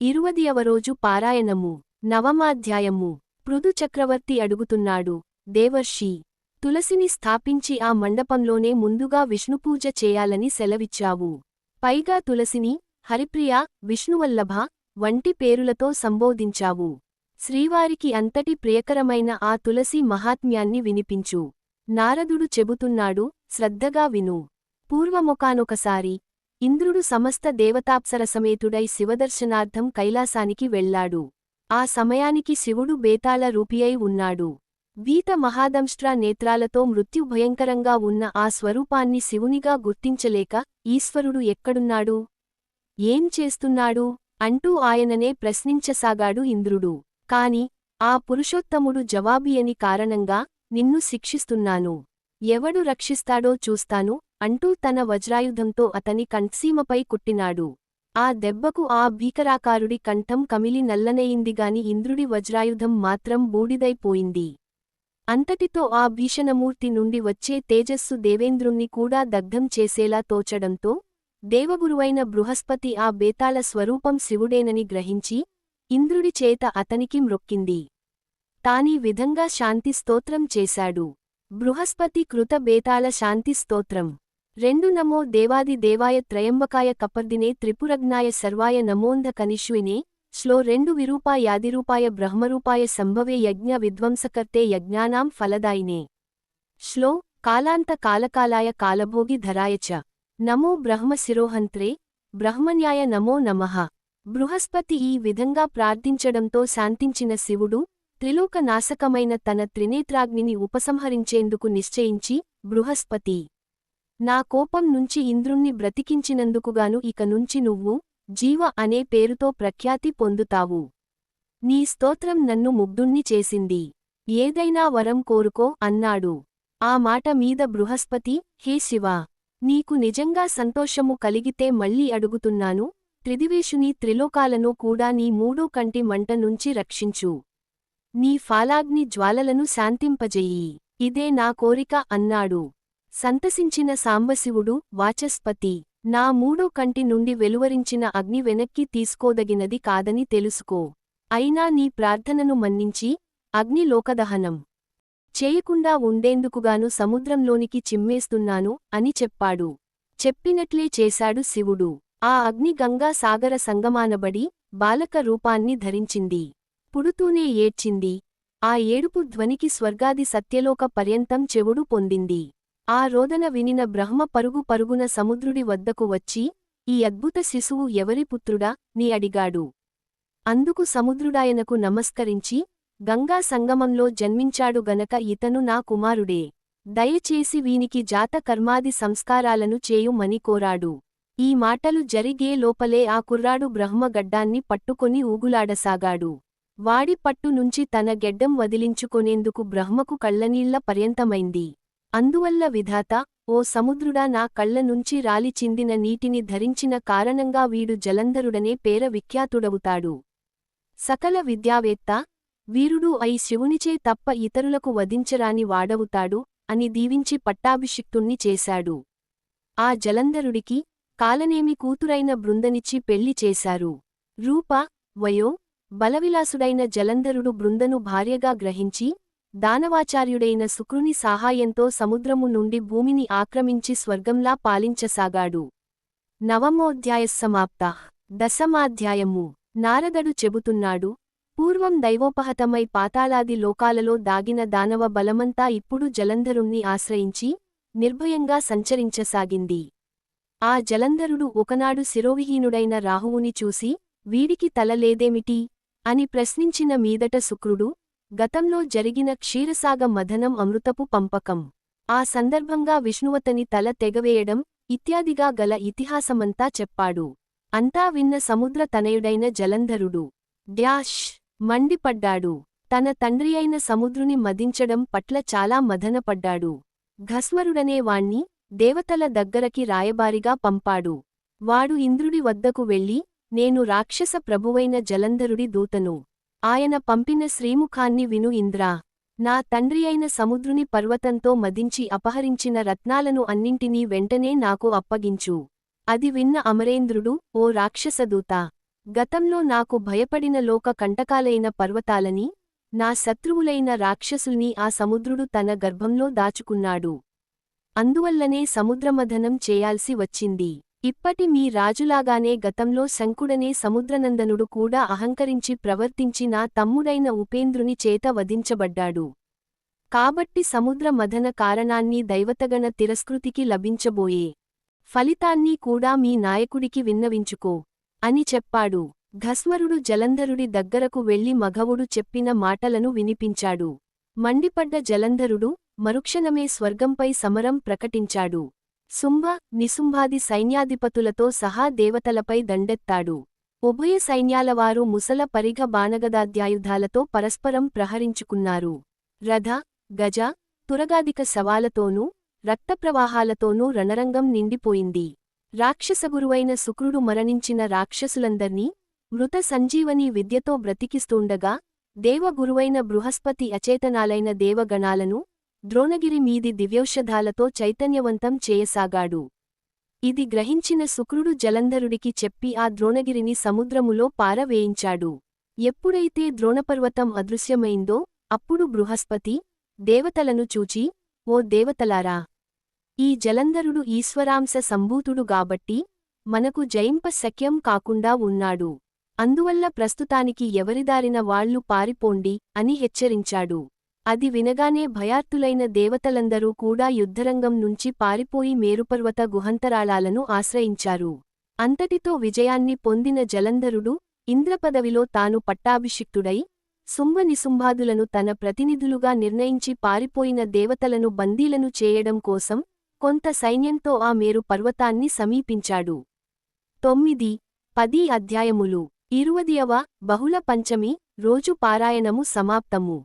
ఇరువదియవ రోజు పారాయణము నవమాధ్యాయము పృథు చక్రవర్తి అడుగుతున్నాడు దేవర్షి తులసిని స్థాపించి ఆ మండపంలోనే ముందుగా విష్ణుపూజ చేయాలని సెలవిచ్చావు. పైగా తులసిని హరిప్రియ విష్ణువల్లభ వంటి పేరులతో సంబోధించావు. శ్రీవారికి అంతటి ప్రియకరమైన ఆ తులసి మహాత్మ్యాన్ని వినిపించు. నారదుడు చెబుతున్నాడు శ్రద్ధగా విను. పూర్వమొకానొకసారి ఇంద్రుడు సమస్త దేవతాప్సరసమేతుడై శివదర్శనార్థం కైలాసానికి వెళ్ళాడు ఆ సమయానికి శివుడు బేతాళ రూపియై ఉన్నాడు. వీత మహాదంష్ట్ర నేత్రాలతో మృత్యుభయంకరంగా ఉన్న ఆ స్వరూపాన్ని శివునిగా గుర్తించలేక ఈశ్వరుడు ఎక్కడున్నాడు? ఏం చేస్తున్నాడు? అంటూ ఆయననే ప్రశ్నించసాగాడు ఇంద్రుడు. కాని ఆ పురుషోత్తముడు జవాబియని కారణంగా నిన్ను శిక్షిస్తున్నాను. ఎవడు రక్షిస్తాడో చూస్తాను. అంటూ తన వజ్రాయుధంతో అతని కంఠసీమపై కుట్టినాడు. ఆ దెబ్బకు ఆ భీకరాకారుడి కంఠం కమిలి నల్లనయిందిగాని ఇంద్రుడి వజ్రాయుధం మాత్రం బూడిదైపోయింది. అంతటితో ఆ భీషణమూర్తి నుండి వచ్చే తేజస్సు దేవేంద్రుణ్ణి కూడా దగ్ధం చేసేలా తోచడంతో దేవగురువైన బృహస్పతి ఆ బేతాళ స్వరూపం శివుడేనని గ్రహించి ఇంద్రుడి చేత అతనికి మ్రొక్కింది. తానీ విధంగా శాంతి స్తోత్రం చేశాడు. బృహస్పతి కృత బేతాళ శాంతి స్తోత్రం. రెండు నమో దేవాది దేవాయ త్రయంబకాయ కపర్దినే త్రిపురజ్ఞాయ సర్వాయ నమోంధ కనిష్వినే శ్లో రెండు విరూపాయాదిరూపాయ బ్రహ్మరూపాయ సంభవే యజ్ఞ విధ్వంసకర్తే యజ్ఞానాం ఫలదాయినే. శ్లో కాలాంత కాలకాలాయ కాలభోగి ధరాయ చ. నమో బ్రహ్మశిరోహంత్రే బ్రహ్మన్యాయ నమో నమః. బృహస్పతి ఈ విధంగా ప్రార్థించడంతో శాంతించిన శివుడు త్రిలోకనాశకమైన తన త్రినేత్రాగ్నిని ఉపసంహరించేందుకు నిశ్చయించి బృహస్పతి. నా కోపం నుంచి ఇంద్రుణ్ణి బ్రతికించినందుకుగాను ఇక నుంచి నువ్వు జీవ అనే పేరుతో ప్రఖ్యాతి పొందుతావు. నీ స్తోత్రం నన్ను ముగ్ధుణ్ణి చేసింది. ఏదైనా వరం కోరుకో అన్నాడు. ఆ మాట మీద బృహస్పతి హే శివా! నీకు నిజంగా సంతోషము కలిగితే మళ్ళీ అడుగుతున్నాను. త్రిదివేషుని త్రిలోకాలను కూడా నీ మూడో కంటి మంట నుంచి రక్షించు. నీ ఫాలాగ్ని జ్వాలలను శాంతింపజెయ్యి ఇదే నా కోరిక అన్నాడు. సంతసించిన సాంబశివుడు వాచస్పతి నా మూడో కంటి నుండి వెలువరించిన అగ్ని వెనక్కి తీసుకోదగినది కాదని తెలుసుకో. అయినా నీ ప్రార్థనను మన్నించి అగ్ని లోకదహనం చేయకుండా ఉండేందుకుగాను సముద్రంలోనికి చిమ్మేస్తున్నాను అని చెప్పాడు. చెప్పినట్లే చేశాడు శివుడు. ఆ అగ్ని గంగా సాగర సంగమానబడి బాలక రూపాన్ని ధరించింది. పుడుతూనే ఏడ్చింది. ఆ ఏడుపు ధ్వనికి స్వర్గాది సత్యలోక పర్యంతం చెవుడు పొందింది. ఆ రోదన వినిన బ్రహ్మ పరుగు పరుగున సముద్రుడి వద్దకు వచ్చి ఈ అద్భుత శిశువు ఎవరి పుత్రుడా నీ అడిగాడు. అందుకు సముద్రుడాయనకు నమస్కరించి గంగా సంగమంలో జన్మించాడు గనక ఇతను నా కుమారుడే. దయచేసి వీనికి జాత కర్మాది సంస్కారాలను చేయుమని కోరాడు. ఈ మాటలు జరిగే లోపలే ఆ కుర్రాడు బ్రహ్మ గడ్డాన్ని పట్టుకొని ఊగులాడసాగాడు. వాడి పట్టు నుంచి తన గెడ్డం వదిలించుకొనేందుకు బ్రహ్మకు కళ్ళనీళ్ళ పర్యంతమైంది. అందువల్ల విధాత ఓ సముద్రుడా నా కళ్ళ నుంచి రాలి చిందిన నీటిని ధరించిన కారణంగా వీడు జలంధరుడనే పేర విఖ్యాతుడవుతాడు. సకల విద్యావేత్త వీరుడు అయి శివునిచే తప్ప ఇతరులకు వధించరాని వాడవుతాడు అని దీవించి పట్టాభిషిక్తుణ్ణి చేశాడు. ఆ జలంధరుడికి కాలనేమి కూతురైన బృందనిచ్చి పెళ్ళి చేశారు. రూప వయో బలవిలాసుడైన జలంధరుడు బృందను భార్యగా గ్రహించి దానవాచార్యుడైన శుక్రుని సాహాయంతో సముద్రము నుండి భూమిని ఆక్రమించి స్వర్గంలా పాలించసాగాడు. నవమోధ్యాయ సమాప్త. దశమాధ్యాయము. నారదడు చెబుతున్నాడు పూర్వం దైవోపహతమై పాతాళాది లోకాలలో దాగిన దానవ బలమంతా ఇప్పుడు జలంధరుణ్ణి ఆశ్రయించి నిర్భయంగా సంచరించసాగింది. ఆ జలంధరుడు ఒకనాడు శిరోవిహీనుడైన రాహువుని చూసి వీడికి తల లేదేమిటి అని ప్రశ్నించిన మీదట శుక్రుడు గతంలో జరిగిన క్షీరసాగ మథనం అమృతపు పంపకం. ఆ సందర్భంగా విష్ణువతని తల తెగవేయడం ఇత్యాదిగా గల ఇతిహాసమంతా చెప్పాడు. అంతా విన్న సముద్ర తనయుడైన జలంధరుడు. డ్యాష్! మండిపడ్డాడు. తన తండ్రి అయిన సముద్రుని మదించడం పట్ల చాలా మదనపడ్డాడు. ఘస్మరుడనే వాణ్ణి దేవతల దగ్గరకి రాయబారిగా పంపాడు. వాడు ఇంద్రుడి వద్దకు వెళ్ళి నేను రాక్షస ప్రభువైన జలంధరుడి దూతను ఆయన పంపిన శ్రీముఖాన్ని విను ఇంద్రా. నా తండ్రి అయిన సముద్రుని పర్వతంతో మదించి అపహరించిన రత్నాలను అన్నింటినీ వెంటనే నాకు అప్పగించు. అది విన్న అమరేంద్రుడు ఓ రాక్షసదూత గతంలో నాకు భయపడిన లోక కంటకాలైన పర్వతాలని నా శత్రువులైన రాక్షసుల్ని ఆ సముద్రుడు తన గర్భంలో దాచుకున్నాడు. అందువల్లనే సముద్రమథనం చేయాల్సి వచ్చింది. ఇప్పటి మీ రాజులాగానే గతంలో శంకుడనే సముద్రనందనుడు కూడా అహంకరించి ప్రవర్తించి నా తమ్ముడైన ఉపేంద్రుని చేత వధించబడ్డాడు. కాబట్టి సముద్ర మథన కారణాన్ని దైవతగణ తిరస్కృతికి లభించబోయే ఫలితాన్ని కూడా మీ నాయకుడికి విన్నవించుకో అని చెప్పాడు. ఘస్వరుడు జలంధరుడి దగ్గరకు వెళ్ళి మఘవుడు చెప్పిన మాటలను వినిపించాడు. మండిపడ్డ జలంధరుడు మరుక్షణమే స్వర్గంపై సమరం ప్రకటించాడు. శుంభ నిశుంభాది సైన్యాధిపతులతో సహా దేవతలపై దండెత్తాడు. ఉభయ సైన్యాలవారు ముసల పరిఘ బాణగదాధ్యాయుధాలతో పరస్పరం ప్రహరించుకున్నారు. రథ గజ తురగాదిక శవాలతోనూ రక్తప్రవాహాలతోనూ రణరంగం నిండిపోయింది. రాక్షసగురువైన శుక్రుడు మరణించిన రాక్షసులందర్నీ మృత సంజీవని విద్యతో బ్రతికిస్తుండగా దేవగురువైన బృహస్పతి అచేతనాలైన దేవగణాలను ద్రోణగిరి మీది దివ్యౌషధాలతో చైతన్యవంతం చేయసాగాడు. ఇది గ్రహించిన శుక్రుడు జలంధరుడికి చెప్పి ఆ ద్రోణగిరిని సముద్రములో పారవేయించాడు. ఎప్పుడైతే ద్రోణపర్వతం అదృశ్యమైందో అప్పుడు బృహస్పతి దేవతలను చూచి ఓ దేవతలారా! ఈ జలంధరుడు ఈశ్వరాంశ సంభూతుడు గాబట్టి మనకు జయింప శక్యం కాకుండా ఉన్నాడు. అందువల్ల ప్రస్తుతానికి ఎవరిదారిన వాళ్ళు పారిపోండి అని హెచ్చరించాడు. అది వినగానే భయార్తులైన దేవతలందరూ కూడా యుద్ధరంగం నుంచి పారిపోయి మేరుపర్వత గుహంతరాళాలను ఆశ్రయించారు. అంతటితో విజయాన్ని పొందిన జలంధరుడు ఇంద్రపదవిలో తాను పట్టాభిషిక్తుడై శుంభనిశుంభాదులను తన ప్రతినిధులుగా నిర్ణయించి పారిపోయిన దేవతలను బందీలను చేయడం కోసం కొంత సైన్యంతో ఆ మేరు పర్వతాన్ని సమీపించాడు. తొమ్మిది పది అధ్యాయములు. ఇరువదియవ బహుళ పంచమి రోజు పారాయణము సమాప్తము.